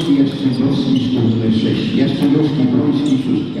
Broński, Jastrzębowski, numer 6. Jastrzębowski, Broński, szóstka.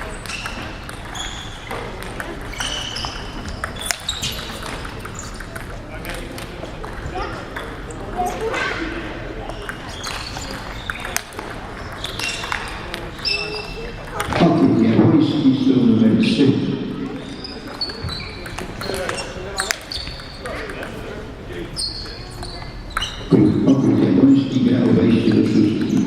Patryk Jaroński gra o wejście do szóstki.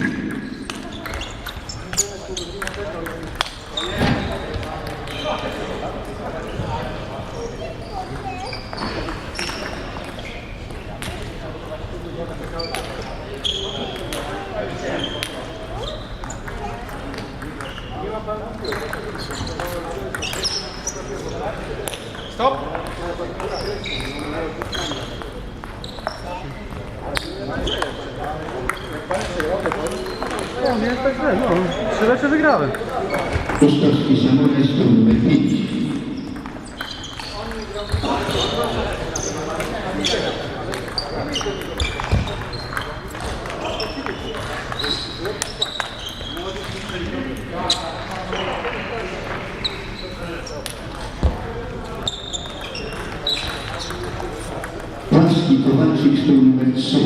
Stop! Nie jest tak źle, no. Trzy mecze wygrałem. Kostowski Samochód, stół numer 5. Płacki Kowalczyk, stół numer 3.